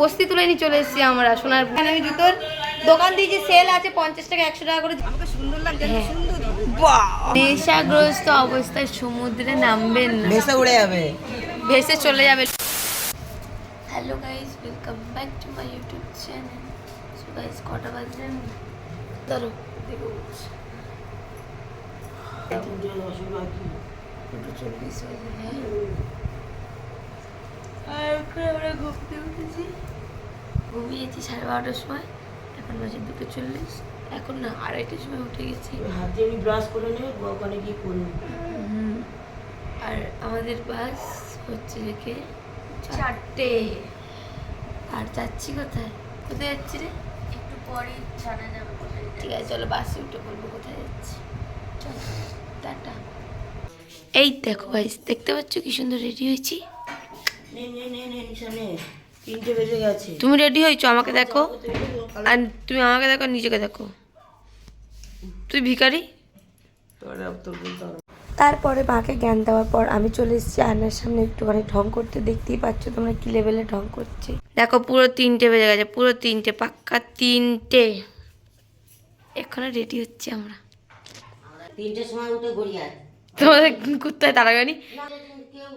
বস্তি তুলে নিয়ে চলে এসেছি আমরা সোনার এখানে আমি জুতোর দোকান দিয়েছি সেল আছে পঞ্চাশ টাকা একশো টাকা করে। আমাকে সুন্দর লাগছে হ্যাঁ। সুন্দর। নেশাগ্রস্ত অবস্থায় সমুদ্রে নামবেন না। ভেসে উড়ে যাবে। ভেসে চলে যাবে। Hello guys welcome back to my YouTube channel so guys কটা বাজে ধরো দেখো। হ্যাঁ। আর আমরা থেকে উঠেছি। ঘুমিয়েছি সাড়ে বারোটার সময়। এখন বাজে দুটো চল্লিশ। এখন না আড়াইটার সময় উঠে গেছি। হাতে আমি ব্রাশ করে নেব ওখানে গিয়ে করব। আর আমাদের বাস হচ্ছে দেখে চারটে। আর যাচ্ছি কোথায়? কোথায় যাচ্ছি রে? একটু পরে জানা যাবে কোথায় ঠিক আছে চলো বাসে উঠে বলব কোথায় যাচ্ছি। চলো। টাটা। এই দেখো গাইস দেখতে পাচ্ছ কি সুন্দর রেডি হয়েছি? নে নে নে নে নিশানে তিনটে বেজে গেছে। তুমি রেডি হয়েছো? আমাকে দেখো। আর তুমি আমাকে দেখো নিজেকে দেখো। তুই ভিখারি? তারপরে মাকে জ্ঞান দেওয়ার পর আমি চলে এসেছি আয়নার সামনে একটুখানি ঢং করতে। দেখতেই পাচ্ছ তোমরা কি লেভেলে ঢং করছে। দেখো পুরো তিনটে বেজে গেছে পুরো তিনটে পাক্কা তিনটে। এখনও রেডি হচ্ছে আমরা। তিনটের সময় উঠে গড়িয়া তোমাদের কোথায় তাড়াগানি কেউ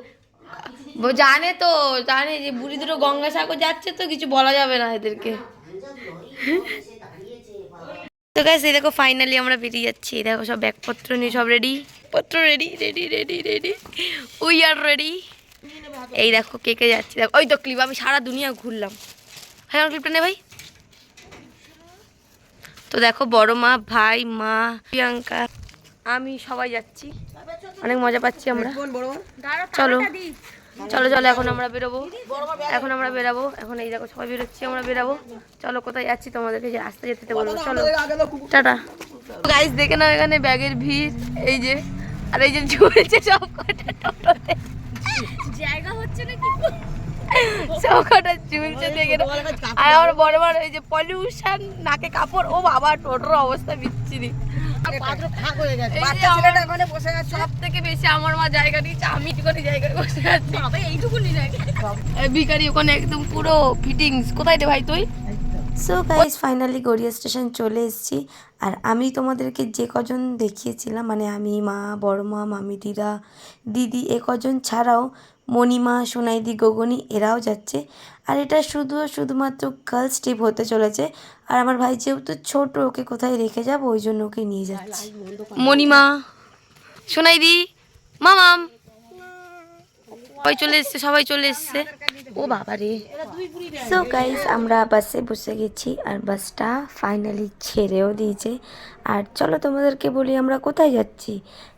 জানে তো, জানে যে বুড়ি দুটো গঙ্গাসাগর যাচ্ছে তো, কিছু বলা যাবে না এদেরকে। তো গাইস এই দেখো ফাইনালি আমরা বেরিয়ে যাচ্ছি। দেখো সব ব্যাগপত্র নিয়ে সব রেডি পত্র ready ready ready ready we are ready এই দেখো কে কে যাচ্ছি। দেখো, ওই তো ক্লিপ আমি সারা দুনিয়া ঘুরলাম। হ্যাঁ আমার ক্লিপটা নে ভাই। তো দেখো, বড় মা, ভাই, মা, প্রিয়াঙ্কা, আমি সবাই যাচ্ছি। অনেক মজা পাচ্ছি আমরা। চলো চলো চলো এখন আমরা বেরোবো। এখন আমরা বেরাবো। এখন এই দেখো সবাই বেরোচ্ছি আমরা বেরাবো। চলো কোথায় যাচ্ছি তোমাদেরকে যে রাস্তা যেতে যেতে বলব। চলো টাটা। গাইস দেখে নাও এখানে ব্যাগের ভিড়। এই যে আর এই যে ঝুলছে সব কটা টোটোতে। জায়গা হচ্ছে না কি? ঝুলছে দেখে আর আমার বড় বড় এই যে পলিউশন নাকে কাপড় ও বাবা টোটোর অবস্থা বিচ্ছিরি। পাত্র ফাঁক হয়ে গেছে। এই যে বাচ্চা আমার- ছেলেটা ওখানে বসে আছে। সব থেকে বেশি আমার মা জায়গা নিয়েছে আমি একটুখানি জায়গায় বসে আছি? বাবা এইটুকুনি ভিখারি ওখানে একদম পুরো ফিটিংস কোথায় রে ভাই তুই? So guys finally Garia station চলে এসেছি। আর আমি তোমাদেরকে যে কজন দেখিয়েছিলাম মানে আমি মা বড় মা মামি দিদা দিদি এ কজন ছাড়াও মণিমা সোনাইদি গগনি এরাও যাচ্ছে। আর এটা শুধু শুধুমাত্র গার্লস ট্রিপ হতে চলেছে। আর আমার ভাই যেহেতু ছোট ওকে কোথায় রেখে যাব? ওই জন্য ওকে নিয়ে যাচ্ছি। মণিমা সোনাইদি মামাম। সবাই চলে এসছে সবাই চলে এসছে। ও বাবা রে। সো গাইস আমরা বাসে বসে গেছি আর বাসটা ফাইনালি ছেড়েও দিয়েছে। আর চলো তোমাদেরকে বলি আমরা কোথায় যাচ্ছি।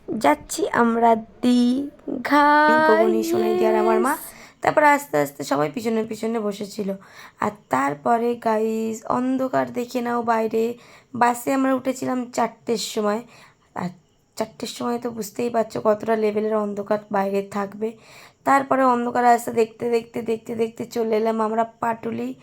যাচ্ছি আমরা দীঘায়। শোনাই আর আমার মা? তারপরে আস্তে আস্তে সবাই পিছনে পিছনে বসেছিল। আর তারপরে গাইস অন্ধকার দেখে নাও বাইরে। বাসে আমরা উঠেছিলাম চারটের সময়। আর চারটের সময় তো বুঝতেই পারছ কতটা লেভেলের অন্ধকার বাইরে থাকবে। তারপরে অন্ধকার আস্তে দেখতে দেখতে দেখতে দেখতে চলে এলাম আমরা পাটুলি।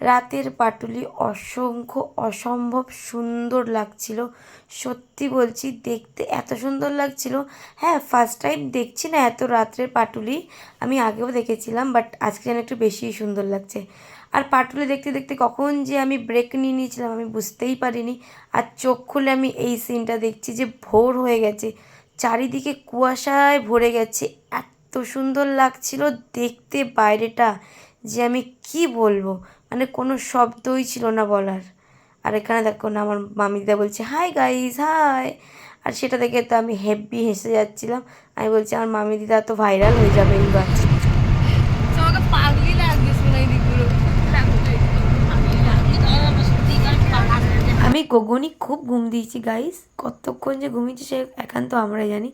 রাতের পাটুলি অসংখ্য, অসম্ভব সুন্দর লাগছিল। সত্যি বলছি, দেখতে এত সুন্দর লাগছিল। হ্যাঁ ফার্স্ট টাইম দেখছি না এত রাত্রের পাটুলি। আমি আগেও দেখেছিলাম বাট আজকে যেন একটু বেশি সুন্দর লাগছে। আর পাটুলি দেখতে দেখতে কখন যে আমি ব্রেক নিয়ে নিয়েছিলাম, আমি বুঝতেই পারিনি। আর চোখ খুলে আমি এই সিনটা দেখছি যে ভোর হয়ে গেছে। চারিদিকে কুয়াশায় ভরে গেছে। এত সুন্দর লাগছিল দেখতে বাইরেটা। যে আমি কি বলব? মানে কোনো শব্দই ছিল না বলার। আর এখানে দেখো না আমার মামিদিদা বলছে হাই গাইজ হাই আর সেটা দেখে তো আমি হেভি হেসে যাচ্ছিলাম। আমি বলছি আমার মামি দিদা তো ভাইরাল হয়ে যাবে এইবার। আমি গগনি খুব ঘুম দিয়েছি গাইস কতক্ষণ যে ঘুমিয়েছি সে একান্ত আমরাই জানি।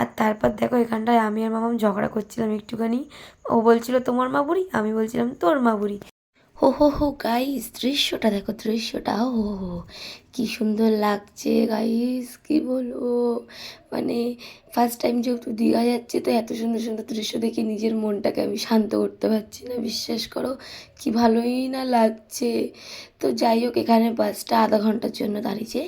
আর তারপর দেখো এখানটায় আমি আর মামাম ঝগড়া করছিলাম একটুখানি। ও বলছিল তোমার মা বুড়ি আমি বলছিলাম তোর মা বুড়ি হো হো হো গাইস দৃশ্যটা দেখো, দৃশ্যটা ও হো কি সুন্দর লাগছে গাইস কি বলব? মানে ফার্স্ট টাইম যেহেতু দীঘা যাচ্ছে, তো এত সুন্দর সুন্দর দৃশ্য দেখে নিজের মনটাকে আমি শান্ত করতে পারছি না, বিশ্বাস করো। কি ভালোই না লাগছে। তো যাই হোক, এখানে বাসটা আধা ঘণ্টার জন্য দাঁড়িয়েছে।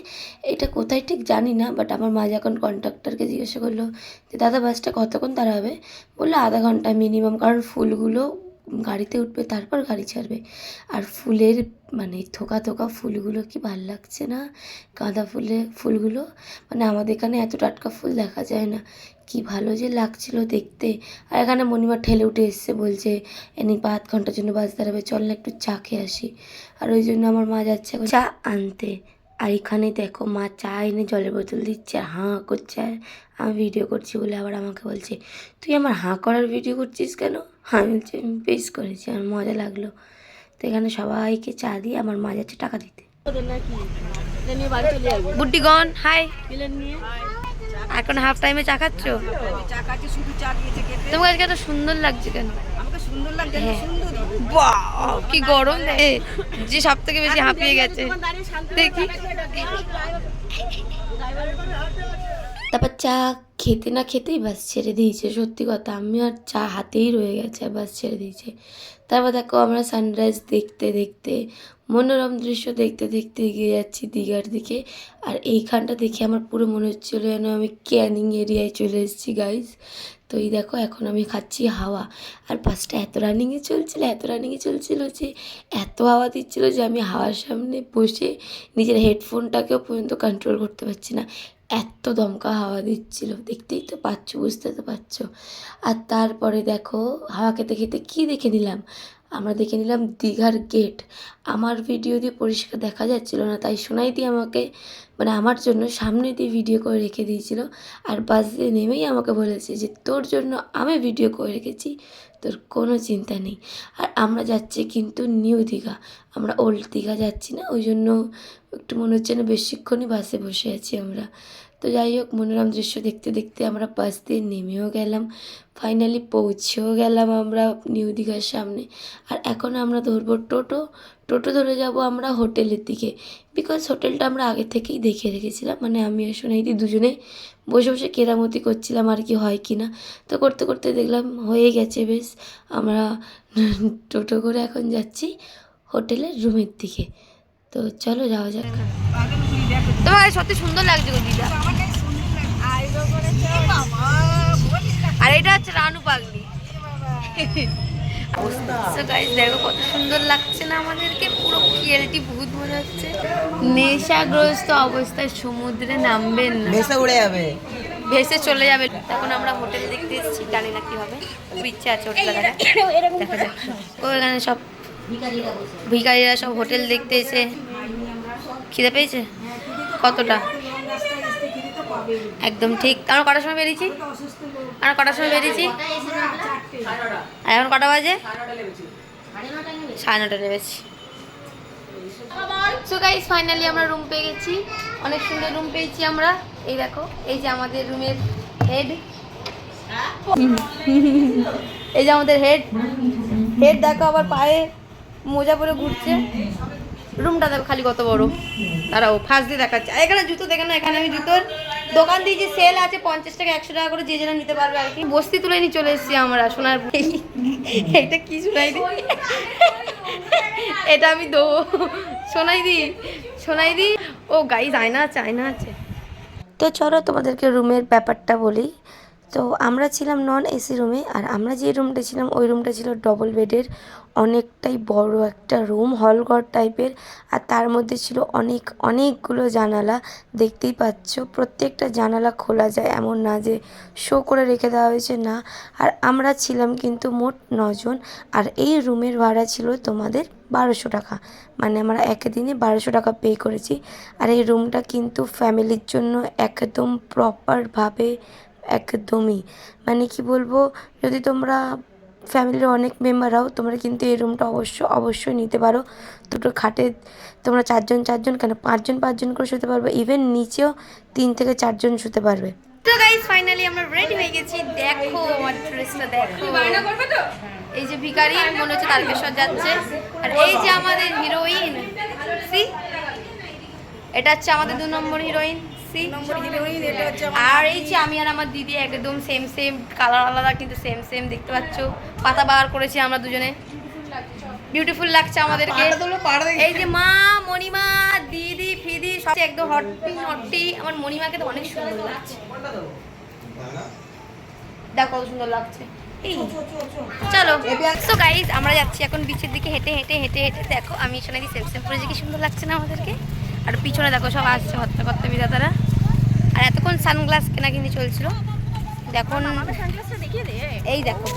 এটা কোথায় ঠিক জানি না বাট আমার মা যখন কন্ট্রাক্টরকে জিজ্ঞাসা করল যে, দাদা বাসটা কতক্ষণ দাঁড়াবে? বলল, আধা ঘণ্টা মিনিমাম কারণ ফুলগুলো গাড়িতে উঠবে, তারপর গাড়ি ছাড়বে। আর ফুলের মানে থোকা থোকা ফুলগুলো কি ভালো লাগছে না? গাঁদা ফুলে ফুলগুলো? মানে আমাদের এখানে এত টাটকা ফুল দেখা যায় না। কি ভালো যে লাগছিল দেখতে। আর এখানে মণিমা ঠেলে উঠে এসছে, বলছে, এনি আধ ঘণ্টার জন্য বাস দাঁড়াবে, চল না একটু চা খেয়ে আসি। আর ওই জন্য আমার মা যাচ্ছে চা আনতে। আর এখানে দেখো মা চা এনে জলের বোতল দিচ্ছে আর হাঁ করছে। আর আমি ভিডিও করছি বলে আবার আমাকে বলছে তুই আমার হাঁ করার ভিডিও করছিস কেন? আমি বলছি "আমি বেশ করেছি আমার মজা লাগল। তো এখানে সবাইকে চা দিয়ে আমার মা যাচ্ছে টাকা দিতে। বুড্ডিগণ হাই। এখন হাফ টাইমে চা খাচ্ছ? তোমাকে আজকে এত সুন্দর লাগছে কেন? হ্যাঁ। কি গরম রে যে সব থেকে বেশি হাঁপিয়ে গেছে। দেখি। তারপর চা খেতে না খেতেই বাস ছেড়ে দিয়েছে সত্যি কথা। আমি আর চা হাতেই রয়ে গেছে বাস ছেড়ে দিয়েছে। তারপর দেখো আমরা সানরাইজ দেখতে দেখতে মনোরম দৃশ্য দেখতে দেখতে এগিয়ে যাচ্ছি দীঘার দিকে। আর এইখানটা দেখে আমার পুরো মনে হচ্ছিল যেন আমি ক্যানিং এরিয়ায় চলে এসেছি গাইজ তো এই দেখো, এখন আমি খাচ্ছি হাওয়া। আর বাসটা এত রানিংয়ে চলছিল, এত রানিংয়ে চলছিল যে, এত হাওয়া দিচ্ছিল যে, আমি হাওয়ার সামনে বসে নিজের হেডফোনটাকেও পর্যন্ত কন্ট্রোল করতে পারছি না। এত দমকা হাওয়া দিচ্ছিল, দেখতেই তো পাচ্ছ, বুঝতে তো পারছ। আর তারপরে দেখো, হাওয়া খেতে খেতে কী দেখে নিলাম? আমরা দেখে নিলাম দীঘার গেট আমার ভিডিও দিয়ে পরিষ্কার দেখা যাচ্ছিল না, তাই সোনাই দিয়ে আমাকে মানে আমার জন্য সামনে দিয়ে ভিডিও করে রেখে দিয়েছিল। আর বাস দিয়ে নেমেই আমাকে বলেছে যে, তোর জন্য আমি ভিডিও করে রেখেছি, তোর কোনো চিন্তা নেই। আর আমরা যাচ্ছি কিন্তু নিউ দীঘা। আমরা ওল্ড দীঘা যাচ্ছি না, ওই জন্য একটু মনে হচ্ছে না বেশিক্ষণই বাসে বসে আছি আমরা। তো যাই হোক, মনোরম দৃশ্য দেখতে দেখতে আমরা বাস দিয়ে নেমেও গেলাম। ফাইনালি পৌঁছেও গেলাম আমরা নিউ দীঘার সামনে। আর এখন আমরা ধরবো টোটো। টোটো ধরে যাব আমরা হোটেলের দিকে। বিকজ হোটেলটা আমরা আগে থেকেই দেখে রেখেছিলাম। মানে আমি আর সোনাইদি দুজনেই বসে বসে কেরামতি করছিলাম আর কি হয় কি না। তো করতে করতে দেখলাম হয়ে গেছে বেশ। আমরা টোটো করে এখন যাচ্ছি হোটেলের রুমের দিকে। তো চলো যাওয়া যাক। তোমার সত্যি সুন্দর লাগছে গো দিদা। আর এটা হচ্ছে রানু পাগলি। দেখো কত সুন্দর লাগছে না আমাদেরকে পুরো রিয়েলিটি ভূত মনে হচ্ছে। নেশাগ্রস্ত অবস্থায় সমুদ্রে নামবেন না। ভেসে উড়ে যাবে। ভেসে চলে যাবে। তখন আমরা হোটেল দেখতে এসেছি জানি না কি হবে। খুব ইচ্ছা আছে হোটেল দেখা ও এখানে সব ভিখারিরা সব হোটেল দেখতে এসে খিদে পেয়েছে? কতটা? একদম ঠিক। আমরা কটার সময় বেরিয়েছি? আমরা কটার সময় বেরিয়েছি? আর এখন কটা বাজে? সাড়ে নটা নেমেছি। সো গাইস ফাইনালি আমরা রুম পেয়ে গেছি। অনেক সুন্দর রুম পেয়েছি আমরা। এই দেখো, এই যে আমাদের রুমের হেড এই যে আমাদের হেড হেড দেখো আবার পায়ে। মোজা পরে ঘুরছে। রুমটা দেখো খালি কত বড়। দাঁড়াও ফার্স্ট দিয়ে দেখাচ্ছে। এখানে জুতো দেখে না এখানে আমি জুতোর দোকান দিয়েছি সেল আছে, পঞ্চাশ টাকা, একশো টাকা করে যে যেটা নিতে পারবে আর কি। বস্তি তুলে নিয়ে চলে এসেছি আমরা, সোনার এটা কি শোনাই দি? এটা আমি দো শোনাই দি শোনাই দি। ও গাইজ আয়না আছে আয়না আছে। তো চলো তোমাদেরকে রুমের ব্যাপারটা বলি। তো আমরা ছিলাম নন এসি রুমে আর আমরা যে রুমটা ছিলাম, ওই রুমটা ছিল ডবল বেডের অনেকটাই বড় একটা রুম হলঘর টাইপের আর তার মধ্যে ছিল অনেক, অনেকগুলো জানালা, দেখতেই পাচ্ছ। প্রত্যেকটা জানালা খোলা যায়, এমন না যে শো করে রেখে দেওয়া হয়েছে, না। আর আমরা ছিলাম কিন্তু মোট নজন, আর এই রুমের ভাড়া ছিল তোমাদের বারোশো টাকা। মানে আমরা একদিনে বারোশো টাকা পে করেছি। আর এই রুমটা কিন্তু ফ্যামিলির জন্য একদম প্রপারভাবে একদমই। মানে কি বলব, যদি তোমরা ফ্যামিলির অনেক মেম্বার হও, তোমরা কিন্তু এই রুমটা অবশ্য অবশ্যই নিতে পারো। দুটো খাটে তোমরা চারজন চারজন কেন? পাঁচজন পাঁচজন করে শুতে পারবে। ইভেন নিচেও তিন থেকে চারজন শুতে পারবে। তো গাইস ফাইনালি আমরা রেডি হয়ে গেছি। দেখো আমার ড্রেসটা দেখো। এই যে ভিখারি, মনে হচ্ছে তারকেশ্বর যাচ্ছে। আর এই যে আমাদের হিরোইন সি এটা হচ্ছে আমাদের দু নম্বর হিরোইন সি আর এই যে আমি আর আমার দিদি একদম সেম সেম কালার আলাদা কিন্তু সেম সেম দেখতে পাচ্ছ। পাতা বার করেছি আমরা দুজনে। বিউটিফুল লাগছে আমাদেরকে। এই যে মা মণিমা দিদি ফিদি সব একদম হট্টি হট্টি আমার মণিমাকে তো অনেক সুন্দর লাগছে। দেখ কত সুন্দর লাগছে। চলো। তো গাইজ আমরা যাচ্ছি এখন বিচের দিকে হেঁটে হেঁটে হেঁটে হেঁটে। দেখো আমি সোনালি সেম সেম পরে যে কি সুন্দর লাগছে না আমাদেরকে? আর পিছনে দেখো সব আসছে হত্যা করতে বিধাতারা। আর এতক্ষণ সানগ্লাস কেনা কিনে চলছিল দেখুন এই দেখো।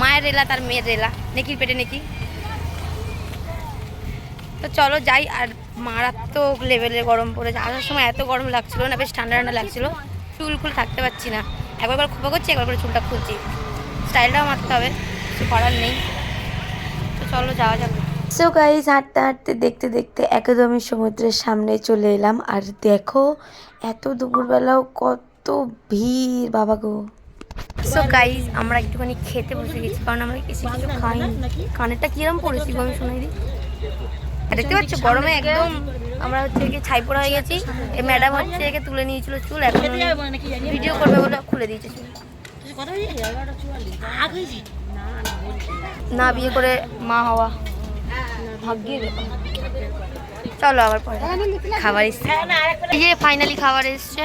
মায়ের রেলা তার মেয়ের রেলা। নেকির পেটে নেকি। তো চলো যাই আর মারাত্মক লেভেলের গরম পড়েছে। আসার সময় এত গরম লাগছিল না বেশ ঠান্ডা ঠান্ডা লাগছিল। চুল খুল থাকতে পারছি না। একবার বার খোপা করছি একবার করে চুলটা খুলছি। স্টাইলটাও মারতে হবে কিছু করার নেই। তো চলো যাওয়া যাবে সো গাইজ হাঁটতে হাঁটতে দেখতে দেখতে একদমই সমুদ্রের সামনে চলে এলাম। আর দেখো এত দুপুরবেলাও কত ভিড় বাবা গো। সো গাইজ আমরা একটুখানি খেতে বসে গেছি কারণ আমরা কিছু কিছু খাইনি। কানেরটা কিরম পড়েছি আমি শুনে দিই। দেখতে পাচ্ছ গরমে একদম আমরা হচ্ছে কি ছাই পোড়া হয়ে গেছি। এই ম্যাডাম হচ্ছে একে তুলে নিয়েছিল চুল এখন। ভিডিও করবে বলে খুলে দিয়েছে চুল। না বিয়ে করে মা হওয়া। ভাগ্যে দেখো চলো আবার পরে খাবার এসছে। এই যে ফাইনালি খাবার এসছে।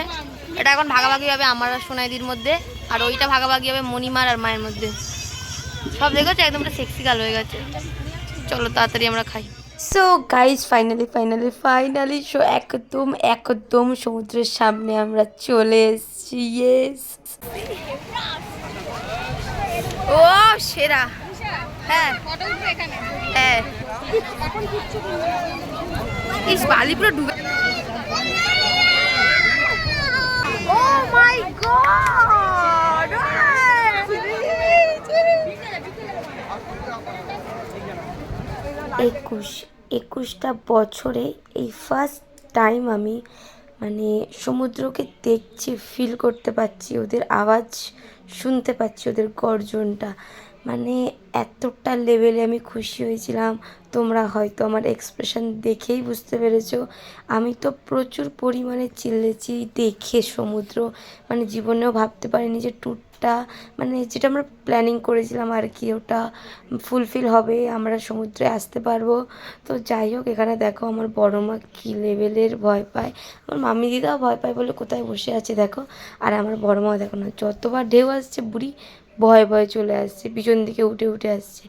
এটা এখন ভাগাভাগি হবে আমার আর সোনাইদির মধ্যে। আর ওইটা ভাগাভাগি হবে মণিমার আর মায়ের মধ্যে। সব দেখেছ? একদম সেক্সি গাল হয়ে গেছে। চলো তাড়াতাড়ি আমরা খাই। So guys finally finally finally so একদম একদম সমুদ্রের সামনে আমরা চলে এসেছি। ইয়েস ও সেরা। হ্যাঁ। হ্যাঁ। একুশ, একুশটা বছরে এই ফার্স্ট টাইম আমি মানে সমুদ্রকে দেখছি ফিল করতে পারছি, ওদের আওয়াজ শুনতে পাচ্ছি, ওদের গর্জনটা। মানে এতটা লেভেলে আমি খুশি হয়েছিলাম। তোমরা হয়তো আমার এক্সপ্রেশন দেখেই বুঝতে পেরেছ। আমি তো প্রচুর পরিমাণে চিল্লেছি, দেখে সমুদ্র মানে জীবনেও ভাবতে পারিনি যে ট্যুরটা মানে যেটা আমরা প্ল্যানিং করেছিলাম আর কি, ওটা ফুলফিল হবে, আমরা সমুদ্রে আসতে পারব। তো যাই হোক, এখানে দেখো আমার বড় মা কী লেভেলের ভয় পায়। আমার মামি দিদাও ভয় পায় বলে কোথায় বসে আছে, দেখো। আর আমার বড় মা দেখো না, যতবার ঢেউ আসছে, বুড়ি ভয়ে ভয়ে চলে আসছে, পিছন দিকে উঠে উঠে আসছে।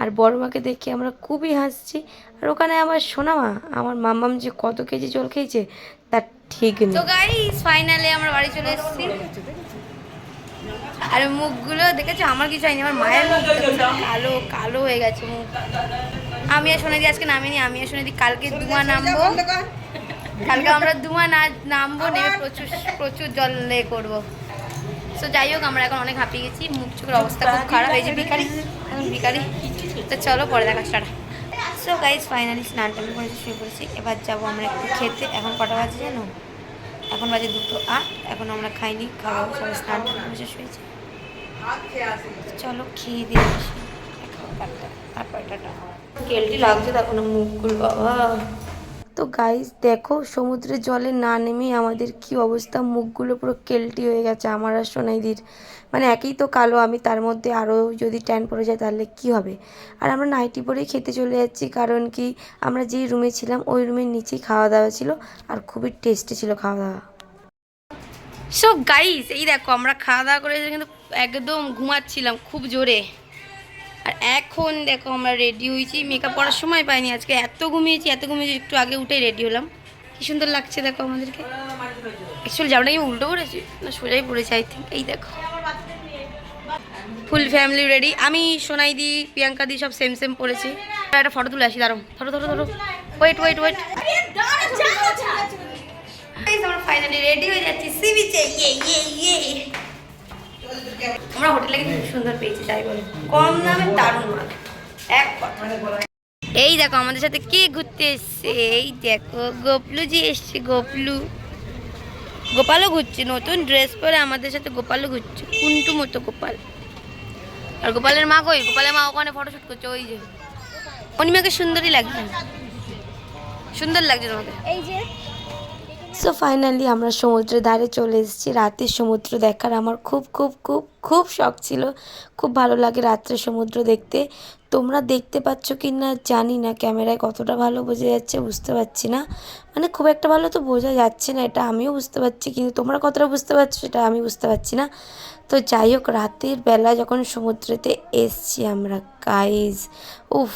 আর বড় মাকে দেখে আমরা খুবই হাসছি। আর ওখানে আমার সোনা মা আমার মামাম যে কত কেজি জল খেয়েছে, তার ঠিক তো নেই গাইস ফাইনালি আমরা বাড়ি চলে এসেছি। আর মুখগুলো দেখেছ? আমার কিছু হয়নি, আমার মায়ের মুখ কালো কালো হয়ে গেছে মুখ। আমি আর শোনাদি আজকে নামিনি আমি আর শোনাদি কালকে দুয়া নামবো। কালকে আমরা দুয়া না নামবো, নেমে প্রচুর প্রচুর জল করব। তো যাই হোক, আমরা এখন অনেক হাঁপিয়ে গেছি। মুখ চোখের অবস্থা খুব খারাপ হয়েছে যে ভিখারি, এখন ভিখারি। তো চলো, পরে দেখা স্টার্ট সো গাইজ ফাইনালি স্নান টান করেছি শুয়ে পড়েছি। এবার যাব আমরা একটু খেতে। এখন কটা বাজে জানো? এখন বাজে দুটো আট। এখন আমরা খাইনি খাওয়া সবাই স্নান টান শুয়েছি। চলো, খেয়ে দিয়ে আসি। তারপরে টাটা। কেলটি লাগছে দেখো না মুখগুলো বাবা তো গাইস দেখো, সমুদ্রের জলে না নেমে আমাদের কি অবস্থা? মুখগুলো পুরো কেলটি হয়ে গেছে, আমার আর সোনাইদির। মানে একই তো কালো, আমি তার মধ্যে আরও যদি ট্যান পড়ে যায় তাহলে কি হবে? আর আমরা নাইটি পরেই খেতে চলে যাচ্ছি, কারণ কি আমরা যেই রুমে ছিলাম, ওই রুমের নিচেই খাওয়া দাওয়া ছিল আর খুবই টেস্টি ছিল খাওয়া দাওয়া। সো গাইস এই দেখো, আমরা খাওয়া দাওয়া করে কিন্তু একদম ঘুমাচ্ছিলাম খুব জোরে। আর এখন দেখো আমরা রেডি হয়েছি। মেকআপ করার সময় পাইনি আজকে। এত ঘুমিয়েছি এত ঘুমিয়েছি, একটু আগে উঠে রেডি হলাম। কি সুন্দর লাগছে দেখো আমাদেরকে। অ্যাকচুয়ালি জামাটা কি উল্টো পড়েছি। না, সোজাই পড়েছে আই থিঙ্ক এই দেখো। ফুল ফ্যামিলি রেডি আমি সোনাই দি প্রিয়াঙ্কা দি সব সেম সেম পড়েছি। একটা ফটো তুলে আসি দাঁড়ো ধরো ধরো ধরো। Wait wait wait finally ready হয়ে যাচ্ছি। ইয়ে ইয়ে ইয়ে। আমরা হোটেলে কিন্তু সুন্দর পেয়েছি তাই কম দামে দারুণ মাল। এক এই দেখো, আমাদের সাথে কে ঘুরতে এসছে? এই দেখো, গোপলু জি এসছে, গোপলু। গোপালও ঘুরছে, নতুন ড্রেস পরে আমাদের সাথে গোপালও ঘুরছে, কুন্টু মতো গোপাল। আর গোপালের মা কই? গোপালের মা ওখানে ফটোশুট করছে, ওই যে। অনিমাকে সুন্দরই লাগছে। সুন্দর লাগছে তোমাকে। এই যে সো ফাইনালি আমরা সমুদ্রের ধারে চলে এসেছি। রাতের সমুদ্র দেখার আমার খুব খুব খুব খুব শখ ছিল। খুব ভালো লাগে রাত্রে সমুদ্র দেখতে। তোমরা দেখতে পাচ্ছ কি না জানি না। ক্যামেরায় কতটা ভালো বোঝা যাচ্ছে বুঝতে পারছি না। মানে খুব একটা ভালো তো বোঝা যাচ্ছে না, এটা আমিও বুঝতে পারছি। কিন্তু তোমরা কতটা বুঝতে পারছ সেটা আমি বুঝতে পারছি না। তো যাই হোক, রাতের বেলা যখন সমুদ্রেতে এসছি আমরা গাইজ উফ।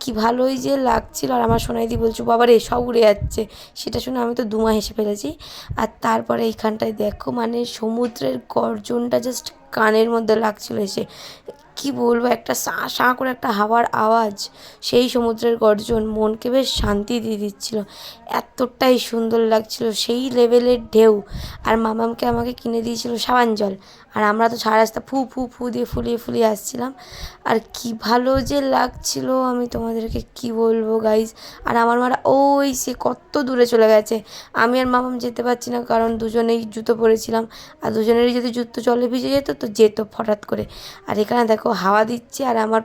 কি ভালোই যে লাগছিল। আর আমার সোনাইদি বলছো বাবা রে সব উড়ে যাচ্ছে। সেটা শুনে আমি তো দুমা হেসে ফেলেছি। আর তারপরে এইখানটায় দেখো মানে সমুদ্রের গর্জনটা জাস্ট কানের মধ্যে লাগছিল এসে। কি বলব, একটা সাঁ সাঁ করে একটা হাওয়ার আওয়াজ। সেই সমুদ্রের গর্জন মনকে বেশ শান্তি দিয়ে দিচ্ছিল। এতটাই সুন্দর লাগছিল, সেই লেভেলের ঢেউ। আর মামামকে আমাকে কিনে দিয়েছিল সাবান জল। আর আমরা তো সারা রাস্তা ফু ফু ফু দিয়ে ফুলিয়ে ফুলিয়ে আসছিলাম। আর কি ভালো যে লাগছিল, আমি তোমাদেরকে কি বলব গাইজ আর আমার মারা ওই সে কত দূরে চলে গেছে। আমি আর মামাম যেতে পারছি না, কারণ দুজনেই জুতো পরেছিলাম। আর দুজনেরই যদি জুতো জলে ভিজে যেত, তো যেত হঠাৎ করে। আর এখানে দেখো হাওয়া দিচ্ছে, আর আমার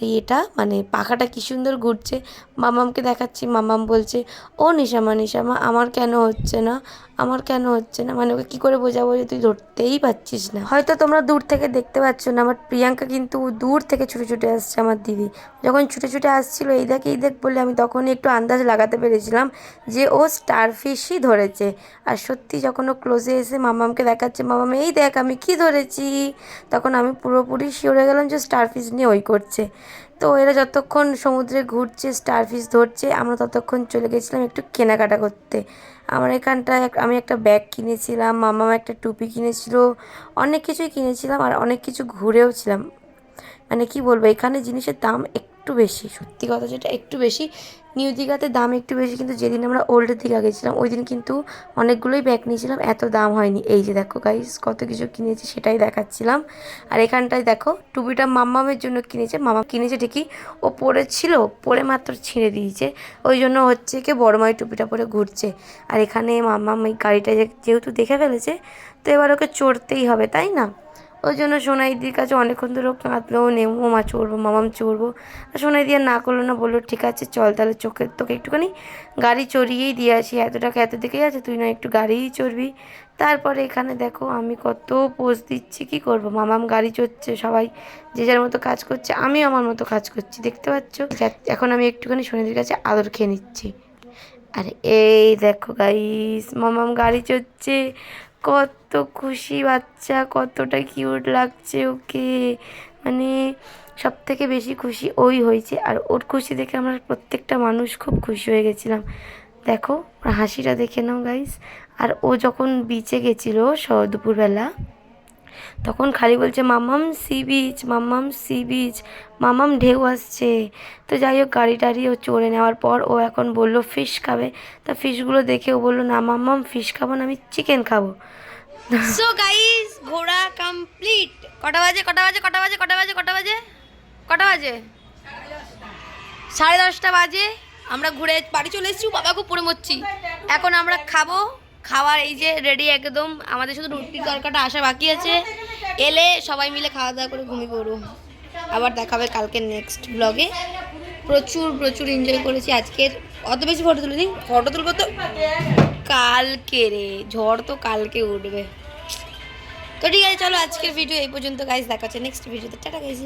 এটা মানে পাখাটা কি সুন্দর ঘুরছে। মামামকে দেখাচ্ছি, মামাম বলছে, ও নিশামা নিশামা, আমার কেন হচ্ছে না? আমার কেন হচ্ছে না? মানে ওকে কী করে বোঝাবো যে তুই ধরতেই পারছিস না। হয়তো তোমরা দূর থেকে দেখতে পাচ্ছ না আমার প্রিয়াঙ্কা কিন্তু দূর থেকে ছুটে ছুটে আসছে আমার দিদি। যখন ছুটে ছুটে আসছিল, এই দেখ এই দেখ, বলে আমি তখনই একটু আন্দাজ লাগাতে পেরেছিলাম যে ও স্টারফিশই ধরেছে। আর সত্যি যখন ও ক্লোজে এসে মামামকে দেখাচ্ছে, মামাম, এই দেখ, আমি কি ধরেছি? তখন আমি পুরোপুরি শিওরে গেলাম যে স্টারফিশ নিয়ে ওই করছে। তো এরা যতক্ষণ সমুদ্রে ঘুরছে স্টারফিশ ধরছে, আমরা ততক্ষণ চলে গেছিলাম একটু কেনাকাটা করতে। আমার এখানটায় আমি একটা ব্যাগ কিনেছিলাম মামা একটা টুপি কিনেছিল, অনেক কিছুই কিনেছিলাম আর অনেক কিছু ঘুরেও ছিলাম। মানে কি বলব, এখানে জিনিসের দাম একটু বেশি, সত্যি কথা যেটা একটু বেশি। নিউ দীঘাতে দাম একটু বেশি, কিন্তু যেদিন আমরা ওল্ড দীঘা গেছিলাম, ওই দিন কিন্তু অনেকগুলোই ব্যাগ নিয়েছিলাম, এত দাম হয়নি। এই যে দেখো গাইস কত কিছু কিনেছি সেটাই দেখাচ্ছিলাম। আর এখানটায় দেখো, টুপিটা মাম্মামের জন্য কিনেছে মামা কিনেছে ঠিকই, ও পরেছিল পরে মাত্র ছিঁড়ে দিয়েছে। ওই জন্য হচ্ছে কি বড় মায়ের টুপিটা পরে ঘুরছে। আর এখানে মাম্মাম এই গাড়িটা যেহেতু দেখে ফেলেছে, তো এবার ওকে চড়তেই হবে, তাই না? ওই জন্য সোনাইদির কাছে অনেকক্ষণ ধরে কাঁদলো, নেমো, মা চড়বো, মামাম চড়বো। আর সোনাইদি আর না করল না, বলল, ঠিক আছে, চল তাহলে চোখে, তোকে একটুখানি গাড়ি চড়িয়েই দিয়ে আসি। এত টাকা এত দিকেই আছে, তুই না একটু গাড়িই চড়বি। তারপরে এখানে দেখো, আমি কত পোজ দিচ্ছি, কি করব? মামাম গাড়ি চড়ছে, সবাই যে যার মতো কাজ করছে, আমিও আমার মতো কাজ করছি, দেখতে পাচ্ছ? এখন আমি একটুখানি সোনাইদির কাছে আদর খেয়ে নিচ্ছি। আরে এই দেখো গাইস মামাম গাড়ি চড়ছে। কত খুশি বাচ্চা, কতটা কিউট লাগছে ওকে। মানে সব থেকে বেশি খুশি ওই হয়েছে। আর ওর খুশি দেখে আমরা প্রত্যেকটা মানুষ খুব খুশি হয়ে গেছিলাম। দেখো হাসিটা দেখে নাও গাইস আর ও যখন বিচে গেছিল দুপুরবেলা তখন খালি বলছে মামাম সি বিচ মামাম সি বিচ মামাম ঢেউ আসছে। তো যাই হোক গাড়ি টাড়ি ও চড়ে নেওয়ার পর ও এখন বলল, ফিশ খাবে। তা ফিশগুলো দেখে ও বলল, না মামাম ফিশ খাব না, আমি চিকেন খাব। সো গাইস ঘোরা কমপ্লিট কটা বাজে কটা বাজে কটা বাজে কটা বাজে কটা বাজে? কটা বাজে? সাড়ে দশটা বাজে। আমরা ঘুরে বাড়ি চলে এসেছি, বাবা খুব পড়ে মরছি। এখন আমরা খাব। খাবার এই যে রেডি একদম। আমাদের শুধু রুটির তরকাটা আসা বাকি আছে। এলে সবাই মিলে খাওয়া দাওয়া করে ঘুমিয়ে পড়ব। আবার দেখাবে কালকে নেক্সট ব্লগে প্রচুর প্রচুর এনজয় করেছি আজকের অত বেশি ফটো তুলে দিই ফটো তুলবো তো কালকে রে। ঝড় তো কালকে উঠবে। তো ঠিক আছে, চলো আজকের ভিডিও এই পর্যন্ত গাইজ দেখা হচ্ছে নেক্সট ভিডিওতে টাটা গাইজ